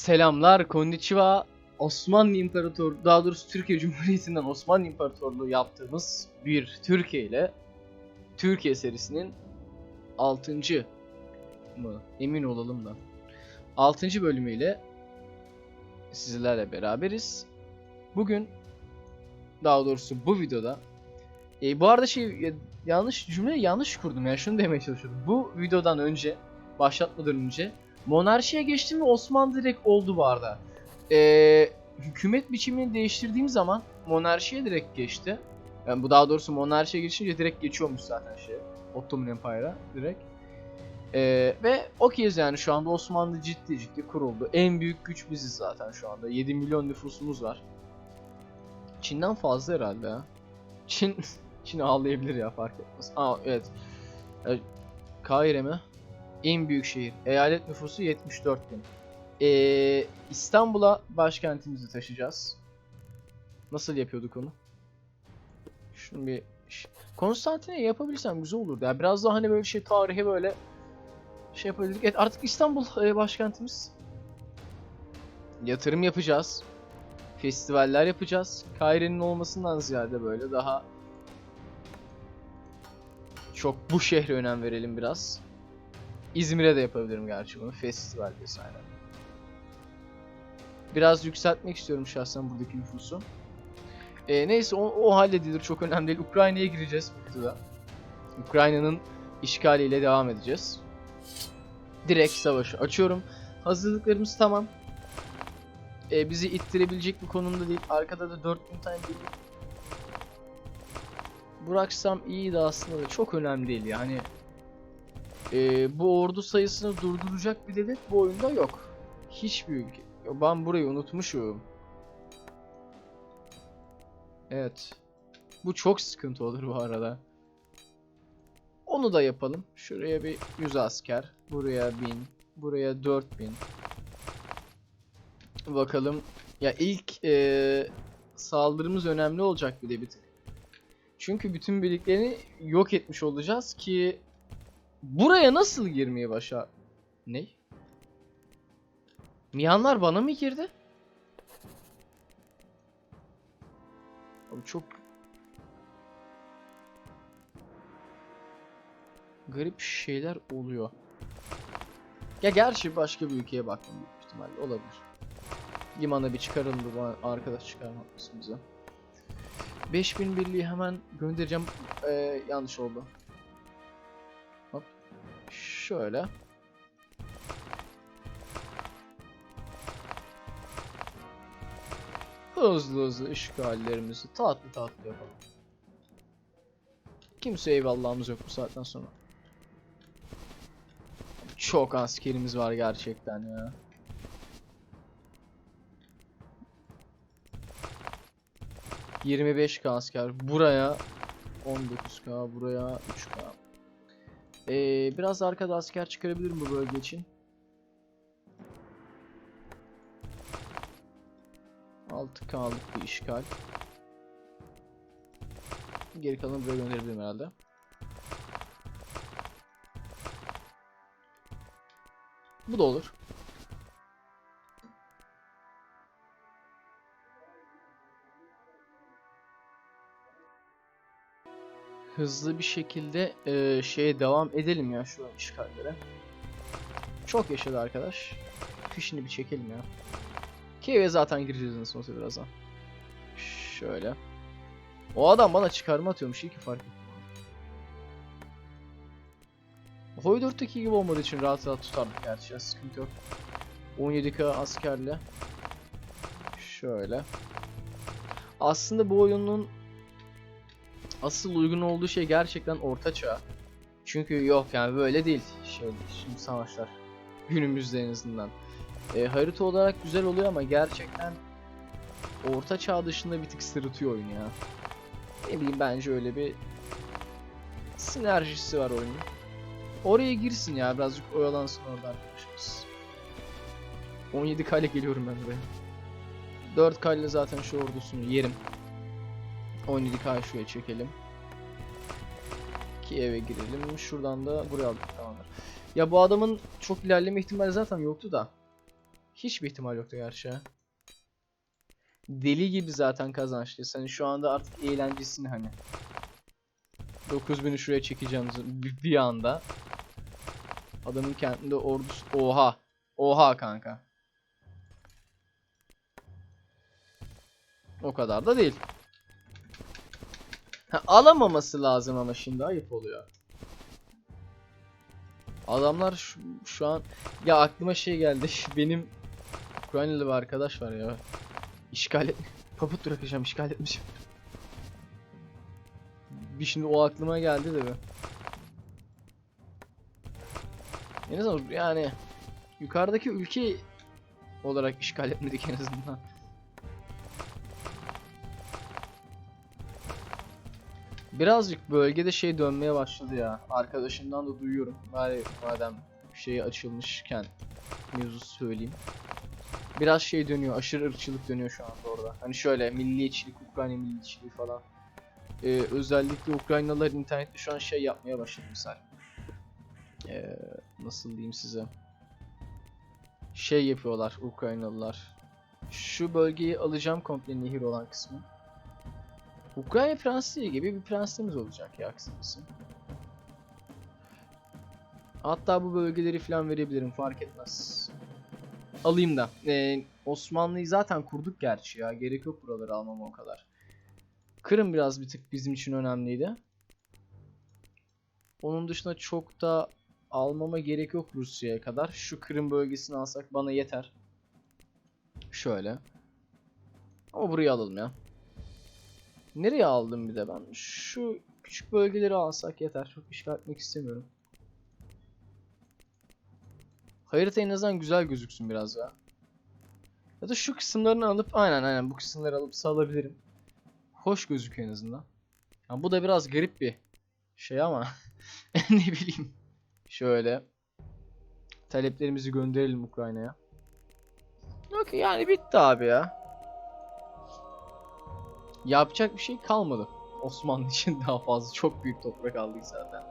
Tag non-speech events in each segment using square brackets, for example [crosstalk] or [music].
Selamlar, konnichiwa. Osmanlı İmparator, daha doğrusu Türkiye Cumhuriyeti'nden Osmanlı İmparatorluğu yaptığımız bir Türkiye ile Türkiye serisinin 6. mı? Emin olalım da. 6. bölümüyle sizlerle beraberiz. Bugün daha doğrusu bu videoda e, bu arada şey ya- yanlış cümleyi yanlış kurdum ya şunu demeye çalışıyordum. Bu videodan önce başlatmadan önce monarşiye geçtim ve Osmanlı direkt oldu bu arada. Ee, hükümet biçimini değiştirdiğim zaman monarşiye direkt geçti. Yani bu daha doğrusu monarşiye geçince direkt geçiyormuş zaten şey. Ottoman Empire'a direkt. Ee, ve okeyiz yani şu anda Osmanlı ciddi ciddi kuruldu. En büyük güç biziz zaten şu anda. 7 milyon nüfusumuz var. Çin'den fazla herhalde. Çin [laughs] Çin ağlayabilir ya fark etmez. Aa evet. Kahire mi? En büyük şehir. Eyalet nüfusu 74 bin. Ee, İstanbul'a başkentimizi taşıyacağız. Nasıl yapıyorduk onu? Şunu bir... Konstantine yapabilsem güzel olurdu. Ya biraz daha hani böyle şey tarihi böyle şey yapabildik. Evet artık İstanbul e, başkentimiz. Yatırım yapacağız. Festivaller yapacağız. Kahire'nin olmasından ziyade böyle daha çok bu şehre önem verelim biraz. İzmir'e de yapabilirim gerçi bunu. Festival vesaire. Biraz yükseltmek istiyorum şahsen buradaki nüfusu. Ee, neyse o, o halledilir çok önemli değil. Ukrayna'ya gireceğiz bu videoda. Ukrayna'nın işgaliyle devam edeceğiz. Direkt savaşı açıyorum. Hazırlıklarımız tamam. Ee, bizi ittirebilecek bir konumda değil. Arkada da 4000 tane gemi bıraksam iyiydi aslında da çok önemli değil yani. Ee, bu ordu sayısını durduracak bir devlet bu oyunda yok. Hiçbir ülke. Ben burayı unutmuşum. Evet. Bu çok sıkıntı olur bu arada. Onu da yapalım. Şuraya bir 100 asker. Buraya 1000. Buraya 4000. Bakalım. Ya ilk eee, saldırımız önemli olacak bir de bir tık. Çünkü bütün birliklerini yok etmiş olacağız ki buraya nasıl girmeye başar? Ne? Miyanlar bana mı girdi? Abi çok garip şeyler oluyor. Ya gerçi başka bir ülkeye baktım büyük ihtimalle olabilir. Limana bir çıkaralım bu arkadaş çıkarmak bize. 5000 birliği hemen göndereceğim. Ee, yanlış oldu. Şöyle. Hızlı hızlı işgallerimizi tatlı tatlı yapalım. Kimse eyvallahımız yok bu saatten sonra. Çok askerimiz var gerçekten ya. ...25k asker. Buraya 19k, buraya 3k. Ee, biraz arkada asker çıkarabilirim bu bölge için. 6k'lık bir işgal. Geri kalanı buraya gönderebilirim herhalde. Bu da olur. Hızlı bir şekilde eee, şeye devam edelim ya şu işgallere. Çok yaşadı arkadaş. Fişini bir çekelim ya. Kiev'e zaten gireceğiz nasıl olsa birazdan. Şöyle. O adam bana çıkarma atıyormuş iyi ki fark ettim. Hoy 4'teki gibi olmadığı için rahat rahat tutardık gerçi ya sıkıntı yok. 17k askerle. Şöyle. Aslında bu oyunun asıl uygun olduğu şey gerçekten orta çağ. Çünkü yok yani böyle değil şey şimdi savaşlar günümüzde en azından. E, harita olarak güzel oluyor ama gerçekten orta çağ dışında bir tık sırıtıyor oyun ya. Ne bileyim bence öyle bir sinerjisi var oyunun. Oraya girsin ya birazcık oyalansın orada arkadaşımız. 17 kale geliyorum ben buraya. 4 kale zaten şu ordusunu yerim. 17 k şuraya çekelim. Ki eve girelim. Şuradan da buraya aldık tamamdır. Ya bu adamın çok ilerleme ihtimali zaten yoktu da. Hiçbir ihtimal yoktu gerçi. Deli gibi zaten kazançlı. Hani şu anda artık eğlencesini hani. 9000'i şuraya çekeceğim bir anda. Adamın kendinde ordusu. Oha. Oha kanka. O kadar da değil. Ha, alamaması lazım ama şimdi ayıp oluyor. Adamlar şu, şu an ya aklıma şey geldi. [laughs] Benim Ukraynalı bir arkadaş var ya. İşgal et [laughs] paput bırakacağım işgal etmişim. Bir şimdi o aklıma geldi de bir. En azından yani yukarıdaki ülke olarak işgal etmedik en azından. Birazcık bölgede şey dönmeye başladı ya. Arkadaşımdan da duyuyorum. Bari madem şey açılmışken mevzu söyleyeyim. Biraz şey dönüyor. Aşırı ırkçılık dönüyor şu anda orada. Hani şöyle milliyetçilik, Ukrayna milliyetçiliği falan. Ee, özellikle Ukraynalılar internette şu an şey yapmaya başladı misal. Ee, nasıl diyeyim size. Şey yapıyorlar Ukraynalılar. Şu bölgeyi alacağım komple nehir olan kısmı. Ukrayna prensliği gibi bir prensliğimiz olacak ya kısacası. Hatta bu bölgeleri falan verebilirim fark etmez. Alayım da. Ee, Osmanlı'yı zaten kurduk gerçi ya. Gerek yok buraları almama o kadar. Kırım biraz bir tık bizim için önemliydi. Onun dışında çok da almama gerek yok Rusya'ya kadar. Şu Kırım bölgesini alsak bana yeter. Şöyle. Ama burayı alalım ya. Nereye aldım bir de ben? Şu küçük bölgeleri alsak yeter. Çok işgal etmek istemiyorum. Harita en azından güzel gözüksün biraz ya. Ya da şu kısımlarını alıp aynen aynen bu kısımları alıp salabilirim. Hoş gözüküyor en azından. Ya bu da biraz garip bir şey ama [laughs] ne bileyim. Şöyle taleplerimizi gönderelim Ukrayna'ya. Okey yani bitti abi ya. Yapacak bir şey kalmadı. Osmanlı [laughs] için daha fazla çok büyük toprak aldık zaten.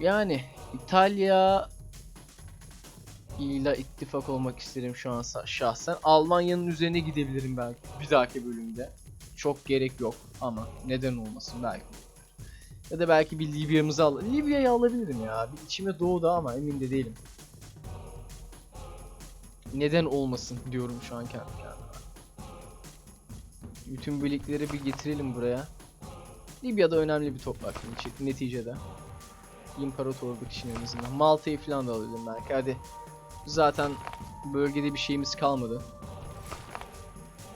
Yani İtalya ile ittifak olmak isterim şu an şahsen. Almanya'nın üzerine gidebilirim belki bir dahaki bölümde. Çok gerek yok ama neden olmasın belki. Ya da belki bir Libya'mızı al. Libya'yı alabilirim ya. Bir içime doğdu ama emin de değilim. Neden olmasın diyorum şu an kendi kendime. Bütün birlikleri bir getirelim buraya. Libya'da önemli bir toprak neti- neticede. İmparatorluk için en azından. Malta'yı falan da alalım belki hadi. Zaten bölgede bir şeyimiz kalmadı.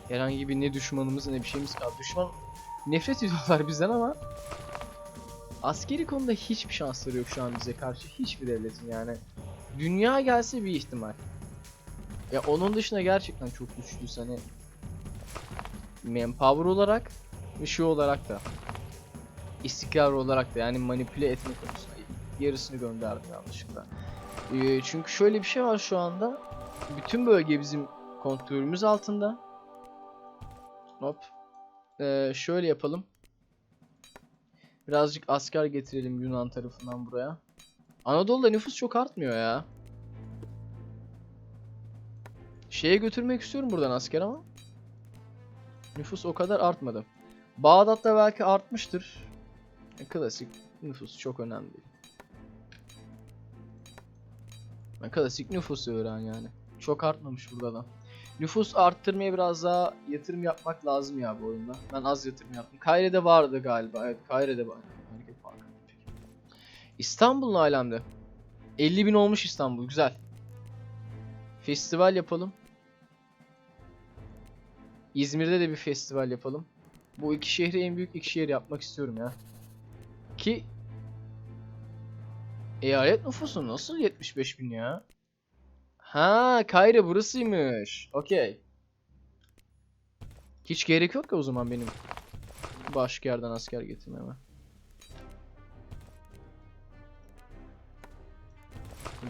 Herhangi bir ne düşmanımız ne bir şeyimiz kaldı. Düşman nefret ediyorlar bizden ama askeri konuda hiçbir şansları yok şu an bize karşı. Hiçbir devletin yani. Dünya gelse bir ihtimal. Ya onun dışında gerçekten çok güçlüyüz hani manpower olarak ve şu olarak da istikrar olarak da yani manipüle etme konusunda yarısını gönderdim yanlışlıkla. Ee, çünkü şöyle bir şey var şu anda. Bütün bölge bizim kontrolümüz altında. Hop. Ee, şöyle yapalım. Birazcık asker getirelim Yunan tarafından buraya. Anadolu'da nüfus çok artmıyor ya. Şeye götürmek istiyorum buradan asker ama. Nüfus o kadar artmadı. Bağdat'ta belki artmıştır. E, Klasik nüfus çok önemli. E, Klasik nüfus öğren yani. Çok artmamış burada da. Nüfus arttırmaya biraz daha yatırım yapmak lazım ya bu oyunda. Ben az yatırım yaptım. Kaire'de vardı galiba. Evet Kaire'de var. Hareket farkı. İstanbul ne alemde? 50 bin olmuş İstanbul. Güzel. Festival yapalım. İzmir'de de bir festival yapalım. Bu iki şehri en büyük iki şehir yapmak istiyorum ya. Ki eyalet nüfusu nasıl 75 bin ya? Ha, Kayre burasıymış. Okey. Hiç gerek yok ki o zaman benim başka yerden asker getirmeme.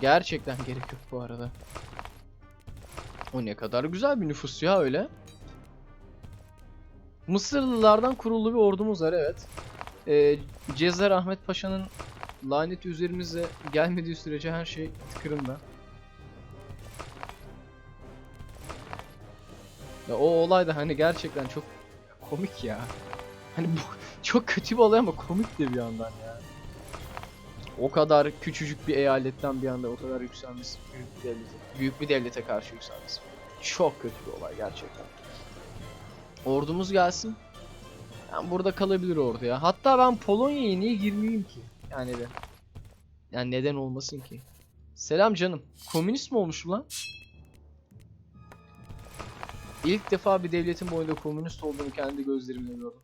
Gerçekten gerek yok bu arada. O ne kadar güzel bir nüfus ya öyle. Mısırlılardan kurulu bir ordumuz var evet. Ee, Cezar Ahmet Paşa'nın laneti üzerimize gelmediği sürece her şey tıkırında. Ya o olay da hani gerçekten çok komik ya. Hani bu [laughs] çok kötü bir olay ama komik de bir yandan ya. O kadar küçücük bir eyaletten bir anda o kadar yükselmesi büyük bir devlete, büyük bir devlete karşı yükselmesi. Çok kötü bir olay gerçekten. Ordumuz gelsin. Yani burada kalabilir ordu ya. Hatta ben Polonya'ya niye girmeyeyim ki? Yani de. Yani neden olmasın ki? Selam canım. Komünist mi olmuş lan? İlk defa bir devletin boyunda komünist olduğunu kendi gözlerimle gördüm.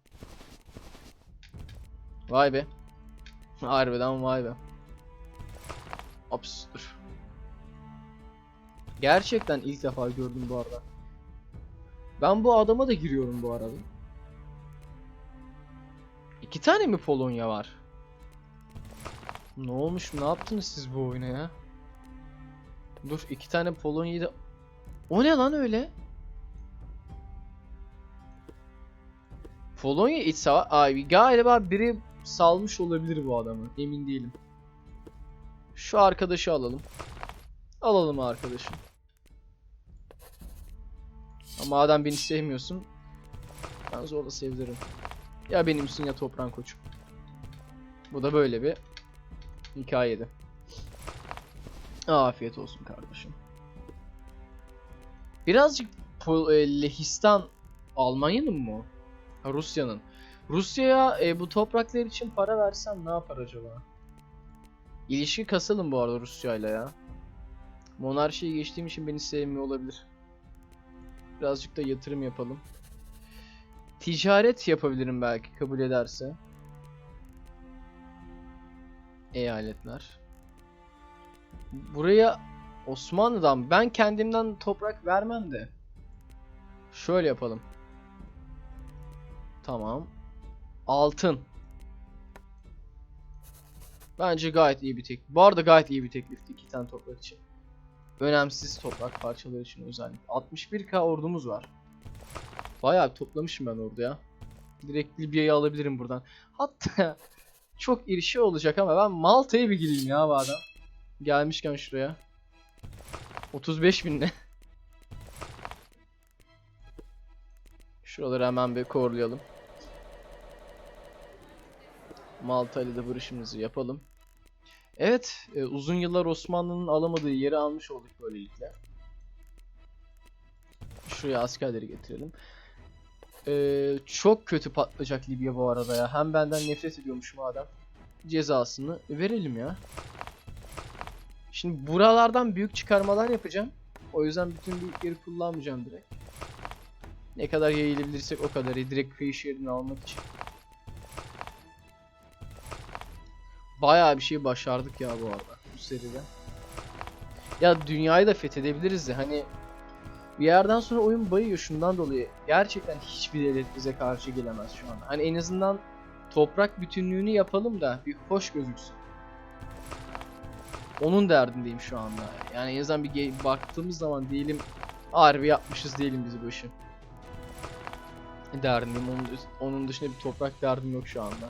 Vay be. Harbiden vay be. Dur. Gerçekten ilk defa gördüm bu arada. Ben bu adama da giriyorum bu arada. İki tane mi Polonya var? Ne olmuş? Ne yaptınız siz bu oyuna ya? Dur iki tane Polonya'yı da... O ne lan öyle? Polonya iç savaş... Ay galiba biri salmış olabilir bu adamı. Emin değilim. Şu arkadaşı alalım. Alalım arkadaşı. Ama madem beni sevmiyorsun ben zorla sevdiririm. Ya benimsin ya toprağın koçum. Bu da böyle bir hikayeydi. Afiyet olsun kardeşim. Birazcık e, Lehistan Almanya'nın mı Rusya'nın. Rusya'ya e, bu topraklar için para versem ne yapar acaba? İlişki kasalım bu arada Rusya'yla ya. Monarşiye geçtiğim için beni sevmiyor olabilir. Birazcık da yatırım yapalım. Ticaret yapabilirim belki kabul ederse. Eyaletler. Buraya Osmanlı'dan ben kendimden toprak vermem de. Şöyle yapalım. Tamam. Altın. Bence gayet iyi bir teklif. Bu arada gayet iyi bir teklifti iki tane toprak için. Önemsiz toprak parçaları için özellikle. 61k ordumuz var. Bayağı toplamışım ben orada ya. Direkt Libya'yı alabilirim buradan. Hatta [laughs] çok iri şey olacak ama ben Malta'ya bir gireyim ya bu adam. Gelmişken şuraya. 35 bin ne? [laughs] Şuraları hemen bir korlayalım. Malta ile de barışımızı yapalım. Evet, e, uzun yıllar Osmanlı'nın alamadığı yeri almış olduk böylelikle. Şuraya askerleri getirelim. E, çok kötü patlayacak Libya bu arada ya. Hem benden nefret ediyormuş madem. Cezasını verelim ya. Şimdi buralardan büyük çıkarmalar yapacağım. O yüzden bütün büyükleri kullanmayacağım direkt. Ne kadar yayılabilirsek o kadar. Direkt kıyı şeridini almak için. Bayağı bir şey başardık ya bu arada bu seride. Ya dünyayı da fethedebiliriz de hani bir yerden sonra oyun bayıyor şundan dolayı. Gerçekten hiçbir devlet bize karşı gelemez şu anda. Hani en azından toprak bütünlüğünü yapalım da bir hoş gözüksün. Onun derdindeyim şu anda. Yani en azından bir baktığımız zaman diyelim harbi yapmışız diyelim biz bu işi. Derdindeyim. Onun, onun dışında bir toprak derdim yok şu anda.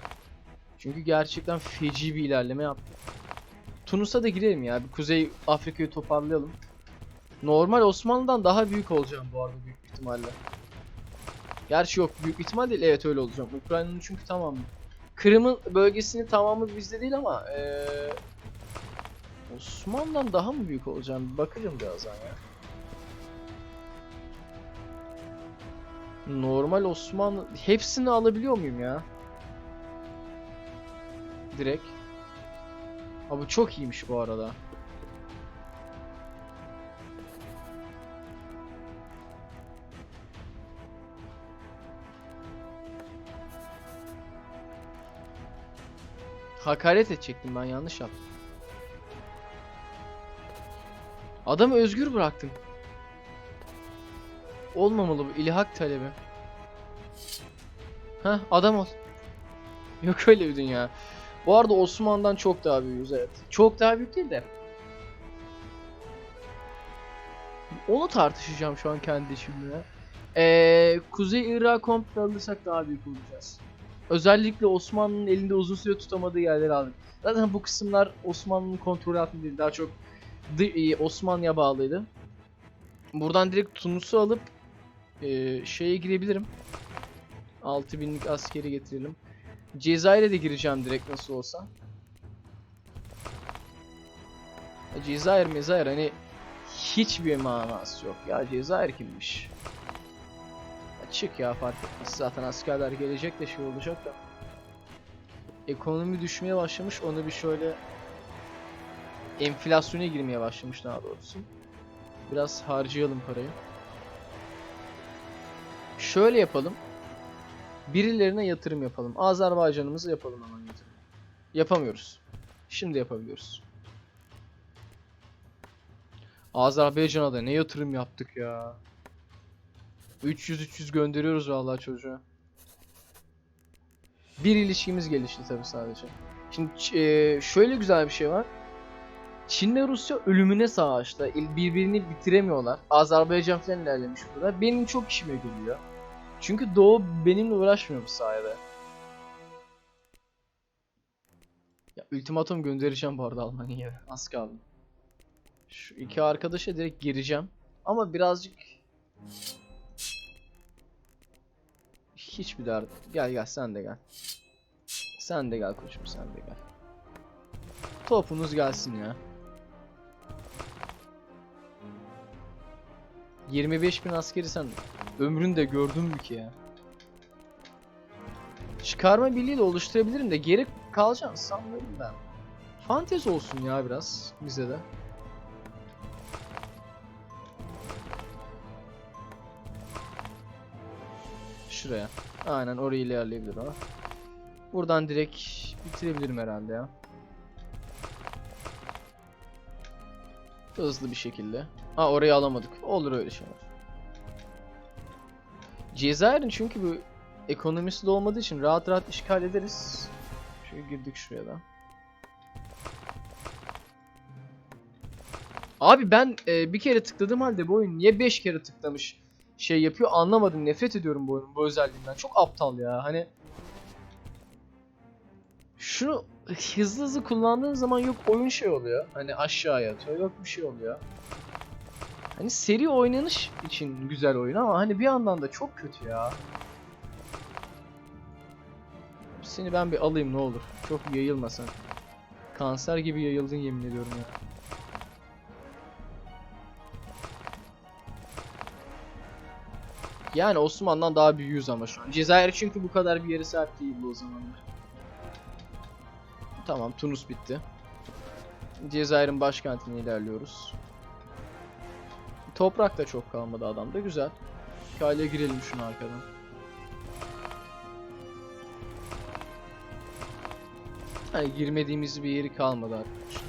Çünkü gerçekten feci bir ilerleme yaptık. Tunus'a da girelim ya. Bir Kuzey Afrika'yı toparlayalım. Normal Osmanlı'dan daha büyük olacağım bu arada büyük ihtimalle. Gerçi yok büyük ihtimal değil. Evet öyle olacağım. Ukrayna'nın çünkü tamamı. Kırım'ın bölgesini tamamı bizde değil ama eee Osmanlı'dan daha mı büyük olacağım? Bir bakacağım birazdan ya. Normal Osmanlı hepsini alabiliyor muyum ya? Direkt. Ha bu çok iyiymiş bu arada. Hakaret edecektim ben yanlış yaptım. Adamı özgür bıraktım. Olmamalı bu ilhak talebi. Heh adam ol. Yok öyle bir dünya. Bu arada Osman'dan çok daha büyüğüz evet. Çok daha büyük değil de. Onu tartışacağım şu an kendi içimde. Ee, Kuzey Irak'ı komple alırsak daha büyük olacağız. Özellikle Osmanlı'nın elinde uzun süre tutamadığı yerleri aldık. Zaten bu kısımlar Osmanlı'nın kontrolü altında değil. Daha çok e, Osmanlı'ya bağlıydı. Buradan direkt Tunus'u alıp Ee, şeye girebilirim. 6000'lik askeri getirelim. Cezayir'e de gireceğim direkt nasıl olsa. Cezayir mezayir hani hiçbir manası yok ya Cezayir kimmiş? Ya çık ya fark etmez zaten askerler gelecek de şey olacak da. Ekonomi düşmeye başlamış onu bir şöyle enflasyona girmeye başlamış daha doğrusu. Biraz harcayalım parayı. Şöyle yapalım. Birilerine yatırım yapalım. Azerbaycan'ımızı yapalım hemen yatırım. Yapamıyoruz. Şimdi yapabiliyoruz. Azerbaycan'a da ne yatırım yaptık ya. 300-300 gönderiyoruz vallahi çocuğa. Bir ilişkimiz gelişti tabi sadece. Şimdi eee, şöyle güzel bir şey var. Çin ve Rusya ölümüne savaşta. Birbirini bitiremiyorlar. Azerbaycan falan ilerlemiş burada. Benim çok işime geliyor. Çünkü Doğu benimle uğraşmıyor bu sayede. Ya ultimatum göndereceğim bu arada Almanya'ya. Az kaldı. Şu iki arkadaşa direkt gireceğim. Ama birazcık... Hiçbir dert. Gel gel sen de gel. Sen de gel koçum sen de gel. Topunuz gelsin ya. 25 bin askeri sen ömründe gördün mü ki ya? Çıkarma birliği de oluşturabilirim de geri kalacağını sanmıyorum ben. Fantezi olsun ya biraz bize de. Şuraya. Aynen oraya ilerleyebilir ama. Buradan direkt bitirebilirim herhalde ya. Hızlı bir şekilde. Ha orayı alamadık. Olur öyle şeyler. Cezayir'in çünkü bu ekonomisi de olmadığı için rahat rahat işgal ederiz. Şöyle girdik şuraya da. Abi ben e, bir kere tıkladığım halde bu oyun niye 5 kere tıklamış şey yapıyor anlamadım. Nefret ediyorum bu oyunun bu özelliğinden. Çok aptal ya. Hani şunu hızlı hızlı kullandığın zaman yok oyun şey oluyor. Hani aşağıya atıyor. Yok bir şey oluyor. Hani seri oynanış için güzel oyun ama hani bir yandan da çok kötü ya. Seni ben bir alayım ne olur. Çok yayılmasın. Kanser gibi yayıldın yemin ediyorum ya. Yani Osmanlı'dan daha büyüğüz ama şu an. Cezayir çünkü bu kadar bir yere sahip değildi o zamanlar. Tamam Tunus bitti. Cezayir'in başkentine ilerliyoruz. Toprak da çok kalmadı adamda güzel. Kale girelim şunu arkadan. Hani girmediğimiz bir yeri kalmadı arkadaşlar.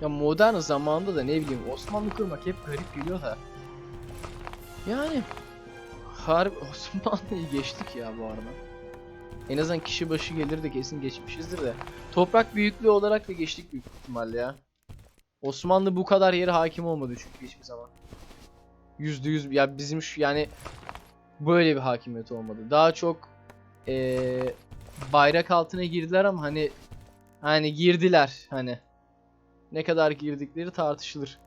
Ya modern zamanda da ne bileyim Osmanlı kurmak hep garip geliyor da. Yani harbi [laughs] Osmanlı'yı geçtik ya bu arada. En azından kişi başı gelir de kesin geçmişizdir de. Toprak büyüklüğü olarak da geçtik büyük ihtimalle ya. Osmanlı bu kadar yere hakim olmadı çünkü hiçbir zaman. Yüzde yüz ya bizim şu yani böyle bir hakimiyet olmadı. Daha çok eee, bayrak altına girdiler ama hani hani girdiler hani. Ne kadar girdikleri tartışılır.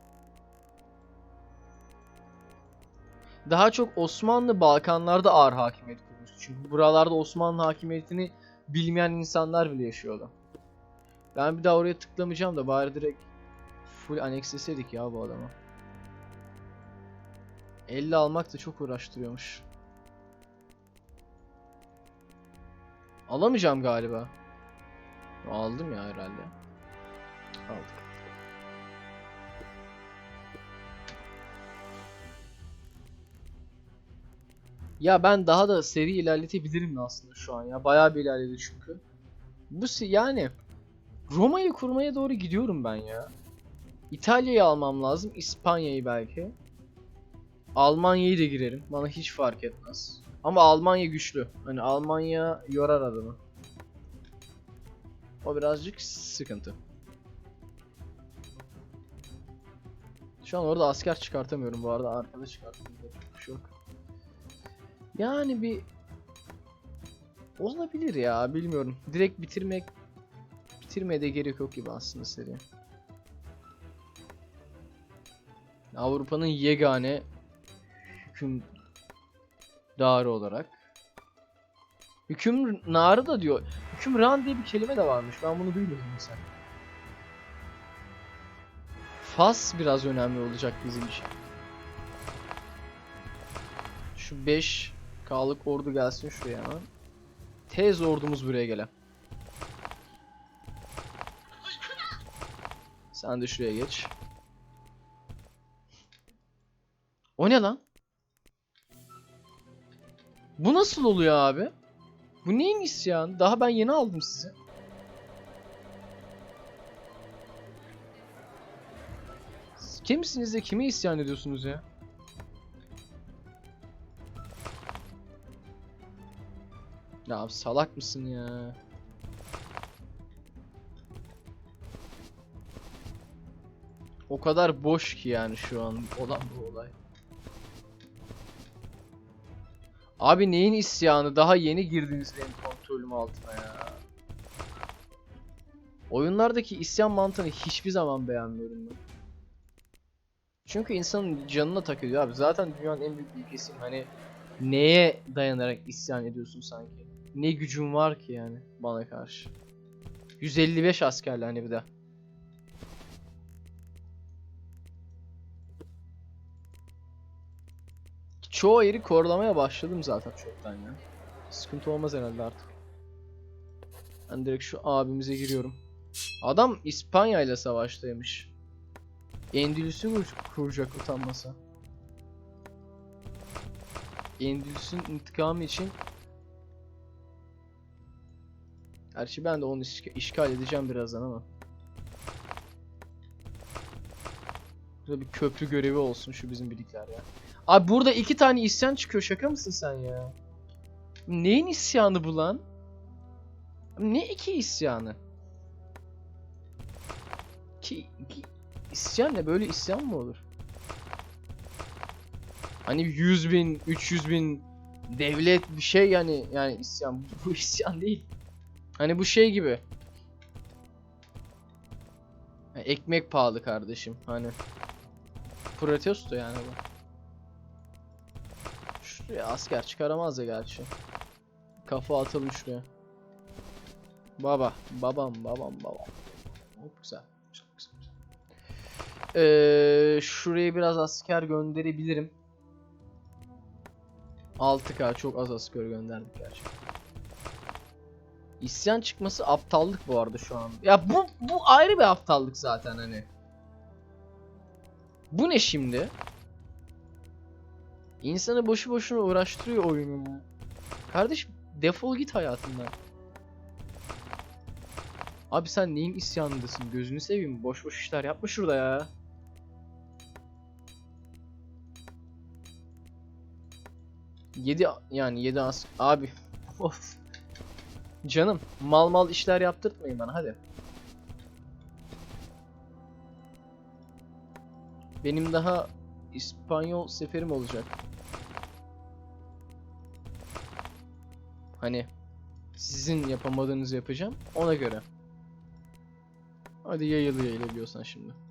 Daha çok Osmanlı Balkanlarda ağır hakimiyet kurmuştu. Çünkü buralarda Osmanlı hakimiyetini bilmeyen insanlar bile yaşıyordu. Ben bir daha oraya tıklamayacağım da bari direkt full aneksleseydik ya bu adamı. 50 almak da çok uğraştırıyormuş. Alamayacağım galiba. Aldım ya herhalde. Aldık. Ya ben daha da seri ilerletebilirim aslında şu an ya. Bayağı bir ilerledi çünkü. Bu yani Roma'yı kurmaya doğru gidiyorum ben ya. İtalya'yı almam lazım. İspanya'yı belki. Almanya'yı da girerim. Bana hiç fark etmez. Ama Almanya güçlü. Hani Almanya yorar adamı. O birazcık sıkıntı. Şu an orada asker çıkartamıyorum bu arada. Arkada. Yapacak bir şey yok. Yani bir Olabilir ya bilmiyorum. Direkt bitirmek bitirmeye de gerek yok gibi aslında seri. Avrupa'nın yegane hükümdarı olarak. Hüküm narı da diyor. Hükümran diye bir kelime de varmış. Ben bunu duymuyordum mesela. Fas biraz önemli olacak bizim için. Şu 5K'lık ordu gelsin şuraya hemen. Tez ordumuz buraya gele. Sen de şuraya geç. O ne lan? Bu nasıl oluyor abi? Bu neyin isyanı? Daha ben yeni aldım sizi. Siz kimsiniz de kime isyan ediyorsunuz ya? Ya abi salak mısın ya? O kadar boş ki yani şu an olan bu olay. Abi neyin isyanı? Daha yeni girdiniz benim kontrolüm altına ya. Oyunlardaki isyan mantığını hiçbir zaman beğenmiyorum ben. Çünkü insanın canına takıyor abi. Zaten dünyanın en büyük ülkesiyim. Hani neye dayanarak isyan ediyorsun sanki? Ne gücün var ki yani bana karşı? 155 askerle hani bir de. Çoğu yeri korulamaya başladım zaten çoktan ya. Sıkıntı olmaz herhalde artık. Ben direkt şu abimize giriyorum. Adam İspanya ile savaştaymış. Endülüs'ü kur- kuracak utanmasa. Endülüs'ün intikamı için Gerçi ben de onu işga- işgal edeceğim birazdan ama. Burada bir köprü görevi olsun şu bizim birlikler ya. Abi burada iki tane isyan çıkıyor şaka mısın sen ya? Neyin isyanı bu lan? Ne iki isyanı? Ki, ki isyan ne böyle isyan mı olur? Hani 100 bin, 300 bin devlet bir şey yani yani isyan [laughs] bu isyan değil. Hani bu şey gibi. Ekmek pahalı kardeşim hani. Protesto yani bu. Şuraya asker çıkaramaz ya gerçi. Kafa atalım şuraya. Baba, babam, babam, babam. Hop güzel. Ee, şuraya biraz asker gönderebilirim. 6K çok az asker gönderdik gerçekten. İsyan çıkması aptallık bu arada şu an. Ya bu bu ayrı bir aptallık zaten hani. Bu ne şimdi? İnsanı boşu boşuna uğraştırıyor oyunu. Kardeş defol git hayatından. Abi sen neyin isyanındasın? Gözünü seveyim. Boş boş işler yapma şurada ya. Yedi yani yedi as abi. Of. Canım mal mal işler yaptırtmayın bana hadi. Benim daha İspanyol seferim olacak. Hani sizin yapamadığınızı yapacağım ona göre. Hadi yayılı diyorsan şimdi.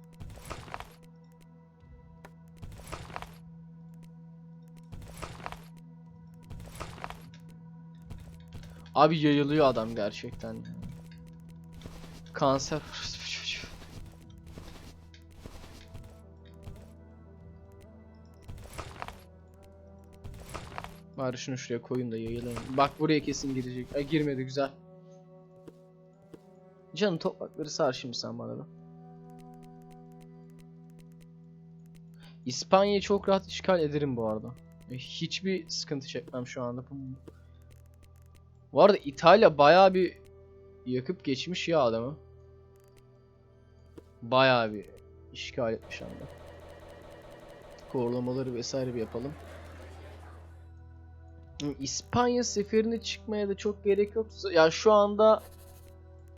Abi yayılıyor adam gerçekten. Kanser. Bari şunu şuraya koyun da yayılayım. Bak buraya kesin girecek. Ay girmedi güzel. Canım toprakları sar şimdi sen bana da. İspanya'yı çok rahat işgal ederim bu arada. E, Hiçbir sıkıntı çekmem şu anda. Bu arada İtalya bayağı bir yakıp geçmiş ya adamı. Bayağı bir işgal etmiş anda. Korlamaları vesaire bir yapalım. İspanya seferine çıkmaya da çok gerek yok. Ya şu anda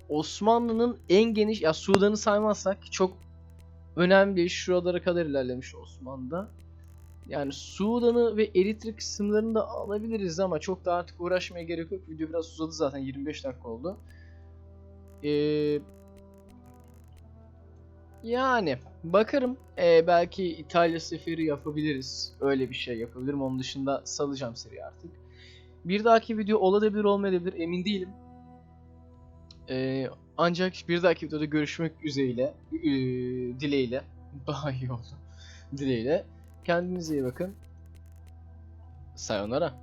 Osmanlı'nın en geniş ya Sudan'ı saymazsak çok önemli şuralara kadar ilerlemiş Osmanlı'da. Yani Sudan'ı ve Eritre kısımlarını da alabiliriz ama çok da artık uğraşmaya gerek yok. Video biraz uzadı zaten 25 dakika oldu. Ee, yani bakarım Ee, belki İtalya seferi yapabiliriz. Öyle bir şey yapabilirim. Onun dışında salacağım seriyi artık. Bir dahaki video olabilir olmayabilir emin değilim. Ee, ancak bir dahaki videoda görüşmek üzereyle, ee, dileğiyle, [laughs] daha iyi oldu, dileğiyle. Kendinize iyi bakın. Sayonara.